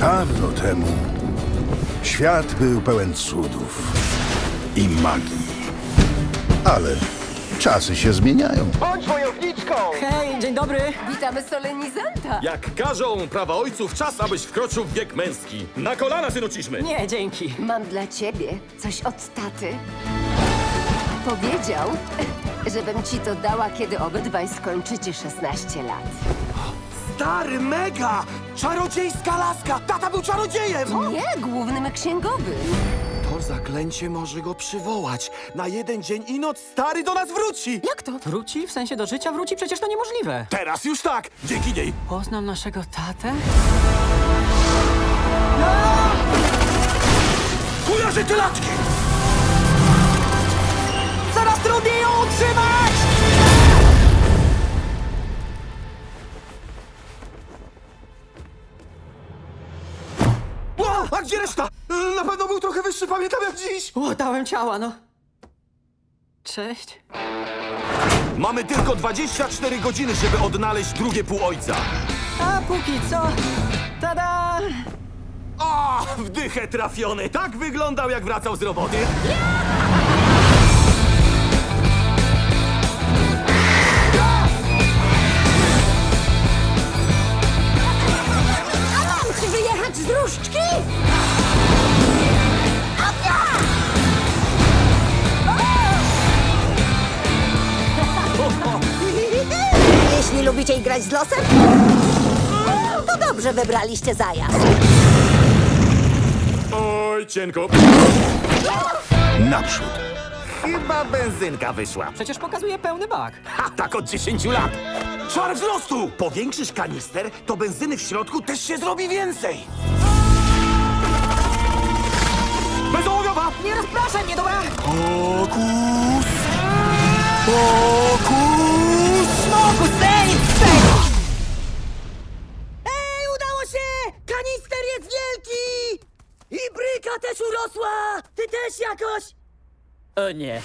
Dawno temu świat był pełen cudów i magii. Ale czasy się zmieniają. Bądź wojowniczką! Hej, dzień dobry! Witamy solenizanta. Jak każą prawa ojców, czas, abyś wkroczył w wiek męski. Na kolana, synu ciśmy! Nie, dzięki. Mam dla ciebie coś od taty. Powiedział, żebym ci to dała, kiedy obydwaj skończycie 16 lat. Stary, mega! Czarodziejska laska! Tata był czarodziejem! Nie, głównym księgowym. To zaklęcie może go przywołać. Na jeden dzień i noc stary do nas wróci! Jak to? Wróci? W sensie do życia wróci? Przecież to niemożliwe. Teraz już tak! Dzięki niej! Poznam naszego tatę? Kujarzy tylaczki! Coraz a gdzie reszta? Na pewno był trochę wyższy, pamiętam jak dziś! O, dałem ciała, no. Cześć. Mamy tylko 24 godziny, żeby odnaleźć drugie pół ojca. A póki co... Tada! O, wdychę trafiony! Tak wyglądał, jak wracał z roboty. Lubicie grać z losem, to dobrze wybraliście zajazd. Oj, cienko. Naprzód. Chyba benzynka wyszła. Przecież pokazuje pełny bak. Ha, tak od 10 lat. Czar wzrostu! Powiększysz kanister, to benzyny w środku też się zrobi więcej! Też urosła! Ty też jakoś! O nie.